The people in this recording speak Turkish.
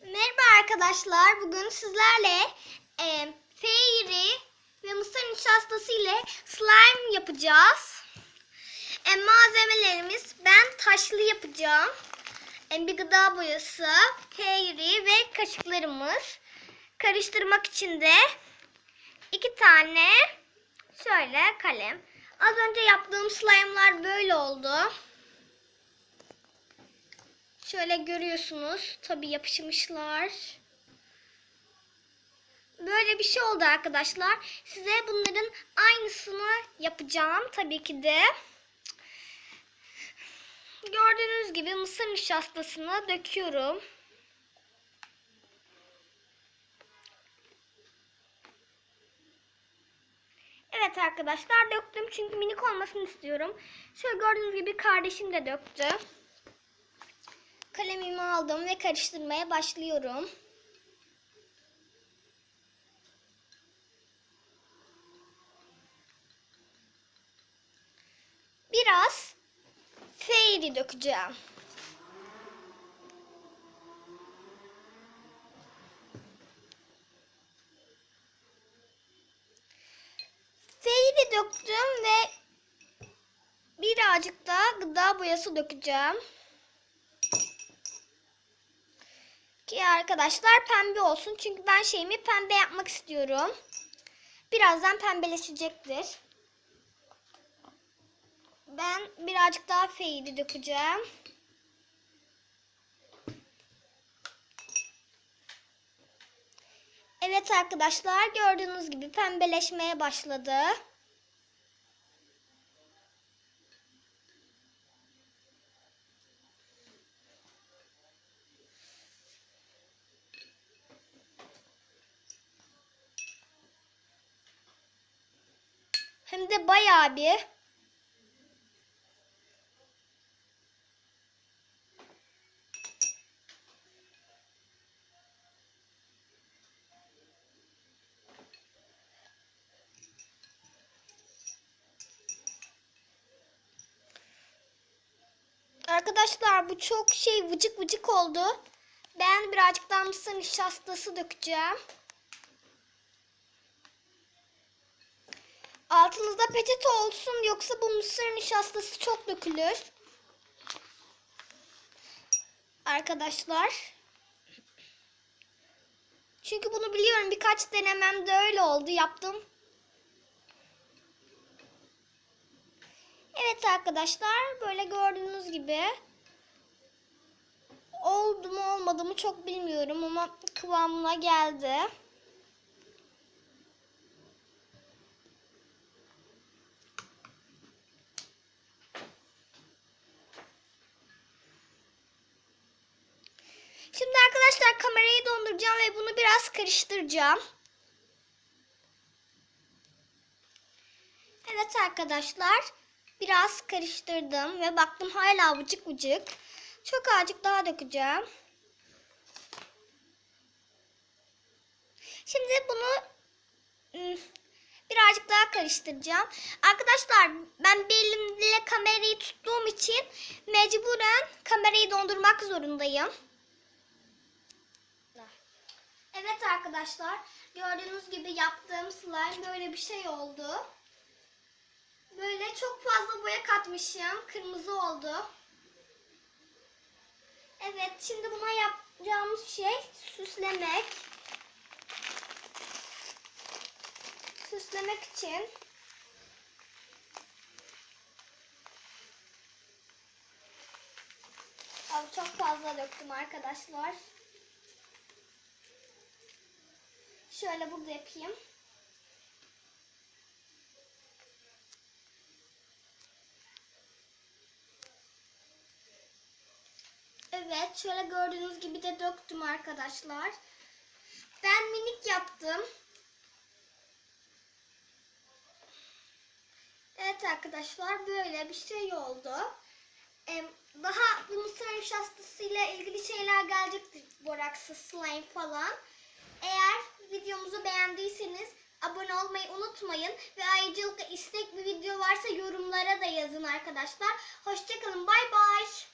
Merhaba arkadaşlar. Bugün sizlerle e, fairy ve mısır nişastası ile slime yapacağız. E, malzemelerimiz ben taşlı yapacağım. E, bir gıda boyası, fairy ve kaşıklarımız. Karıştırmak için de iki tane şöyle kalem. Az önce yaptığım slime'lar böyle oldu. Şöyle görüyorsunuz. Tabii yapışmışlar. Böyle bir şey oldu arkadaşlar. Size bunların aynısını yapacağım tabii ki de. Gördüğünüz gibi mısır nişastasını döküyorum. Evet arkadaşlar döktüm çünkü minik olmasını istiyorum. Şöyle gördüğünüz gibi kardeşim de döktü. Kalemimi aldım ve karıştırmaya başlıyorum. Biraz fairy dökeceğim. Fairy döktüm ve birazcık da gıda boyası dökeceğim. Ki arkadaşlar pembe olsun. Çünkü ben şeyimi pembe yapmak istiyorum. Birazdan pembeleşecektir. Ben birazcık daha feyli dökeceğim. Evet arkadaşlar gördüğünüz gibi pembeleşmeye başladı. Hem de bayağı bir. Arkadaşlar bu çok şey vıcık vıcık oldu. Ben birazcık daha mısır nişastası dökeceğim. Altınızda peçete olsun yoksa bu mısır nişastası çok dökülür. Arkadaşlar. Çünkü bunu biliyorum birkaç denememde öyle oldu yaptım. Evet arkadaşlar böyle gördüğünüz gibi oldu mu olmadı mı çok bilmiyorum ama kıvamına geldi. Şimdi arkadaşlar kamerayı donduracağım ve bunu biraz karıştıracağım. Evet arkadaşlar biraz karıştırdım ve baktım hala vıcık vıcık. Çok azıcık daha dökeceğim. Şimdi bunu ım, birazcık daha karıştıracağım. Arkadaşlar ben bir elimle kamerayı tuttuğum için mecburen kamerayı dondurmak zorundayım. Evet arkadaşlar gördüğünüz gibi yaptığım slime böyle bir şey oldu. Böyle çok fazla boya katmışım. Kırmızı oldu. Evet şimdi buna yapacağımız şey süslemek. Süslemek için Abi çok fazla döktüm arkadaşlar. Şöyle burada yapayım. Evet, şöyle gördüğünüz gibi de döktüm arkadaşlar. Ben minik yaptım. Evet arkadaşlar, böyle bir şey oldu. Daha bu mısır nişastasıyla ilgili şeyler gelecektir. Boraksız slime falan. Eğer abone olmayı unutmayın. Ve ayrıca istek bir video varsa yorumlara da yazın arkadaşlar. Hoşçakalın. Bay bay.